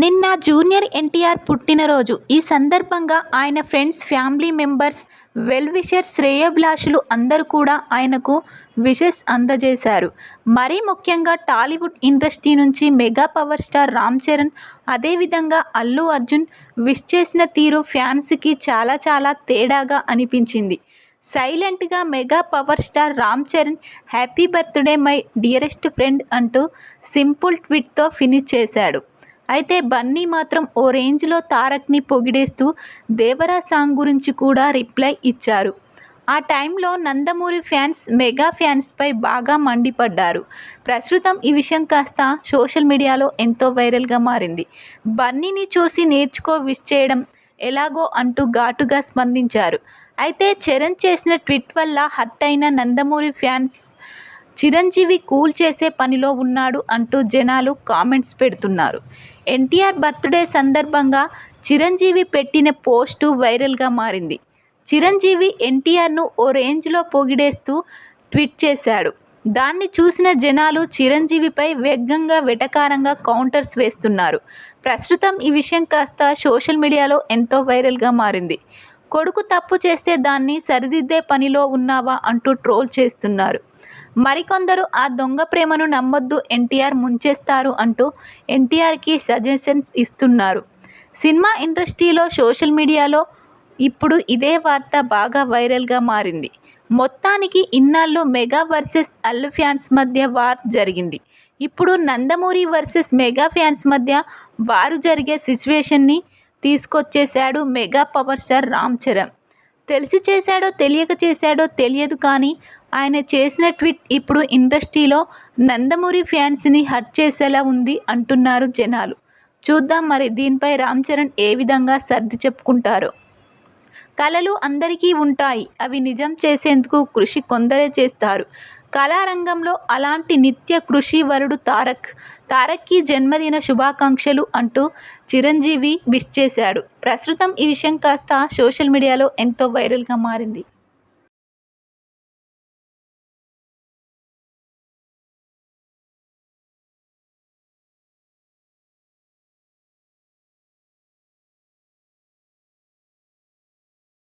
నిన్న జూనియర్ ఎన్టీఆర్ పుట్టినరోజు. ఈ సందర్భంగా ఆయన ఫ్రెండ్స్ ఫ్యామిలీ మెంబర్స్ వెల్విషర్ శ్రేయభిలాషులు అందరూ కూడా ఆయనకు విషెస్ అందజేశారు. మరీ ముఖ్యంగా టాలీవుడ్ ఇండస్ట్రీ నుంచి mega power star Ram Charan అదేవిధంగా అల్లు అర్జున్ విష్ చేసిన తీరు ఫ్యాన్స్కి చాలా చాలా తేడాగా అనిపించింది. సైలెంట్గా mega power star Ram Charan happy birthday my dearest friend అంటూ సింపుల్ ట్వీట్తో ఫినిష్ చేశాడు. అయితే బన్నీ మాత్రం ఓ రేంజ్లో తారక్ని పొగిడేస్తూ దేవరా సాంగ్ గురించి కూడా రిప్లై ఇచ్చారు. ఆ టైంలో నందమూరి ఫ్యాన్స్ మెగా ఫ్యాన్స్పై బాగా మండిపడ్డారు. ప్రస్తుతం ఈ విషయం కాస్త సోషల్ మీడియాలో ఎంతో వైరల్గా మారింది. బన్నీని చూసి నేర్చుకో విష్ చేయడం ఎలాగో అంటూ ఘాటుగా స్పందించారు. అయితే చరణ్ చేసిన ట్వీట్ వల్ల హర్ట్ అయిన నందమూరి ఫ్యాన్స్ చిరంజీవి కూల్ చేసే పనిలో ఉన్నాడు అంటూ జనాలు కామెంట్స్ పెడుతున్నారు. ఎన్టీఆర్ బర్త్డే సందర్భంగా చిరంజీవి పెట్టిన పోస్టు వైరల్గా మారింది. చిరంజీవి ఎన్టీఆర్ను ఓ రేంజ్లో పొగిడేస్తూ ట్వీట్ చేశాడు. దాన్ని చూసిన జనాలు చిరంజీవిపై వేగంగా వెటకారంగా కౌంటర్స్ వేస్తున్నారు. ప్రస్తుతం ఈ విషయం కాస్త సోషల్ మీడియాలో ఎంతో వైరల్గా మారింది. కొడుకు తప్పు చేస్తే దాన్ని సరిదిద్దే పనిలో ఉన్నావా అంటూ ట్రోల్ చేస్తున్నారు. మరికొందరు ఆ దొంగ ప్రేమను నమ్మొద్దు ఎన్టీఆర్ ముంచేస్తారు అంటూ ఎన్టీఆర్కి సజెషన్స్ ఇస్తున్నారు. సినిమా ఇండస్ట్రీలో సోషల్ మీడియాలో ఇప్పుడు ఇదే వార్త బాగా వైరల్గా మారింది. మొత్తానికి ఇన్నాళ్ళు మెగా వర్సెస్ అల్లు ఫ్యాన్స్ మధ్య వార్ జరిగింది. ఇప్పుడు నందమూరి వర్సెస్ మెగా ఫ్యాన్స్ మధ్య వారు జరిగే సిచ్యువేషన్ని తీసుకొచ్చేశాడు mega power star Ram Charan. తెలిసి చేశాడో తెలియక చేశాడో తెలియదు కానీ ఆయన చేసిన ట్వీట్ ఇప్పుడు ఇండస్ట్రీలో నందమూరి ఫ్యాన్స్ని హర్ట్ చేసేలా ఉంది అంటున్నారు జనాలు. చూద్దాం మరి దీనిపై రామ్ చరణ్ ఏ విధంగా సర్ది చెప్పుకుంటారో. కళలు అందరికీ ఉంటాయి అవి నిజం చేసేందుకు కృషి కొందరే చేస్తారు. కళారంగంలో అలాంటి నిత్య కృషి వరుడు తారక్. తారక్కి జన్మదిన శుభాకాంక్షలు అంటూ చిరంజీవి విష్ చేశాడు. ప్రస్తుతం ఈ విషయం కాస్త సోషల్ మీడియాలో ఎంతో వైరల్గా మారింది.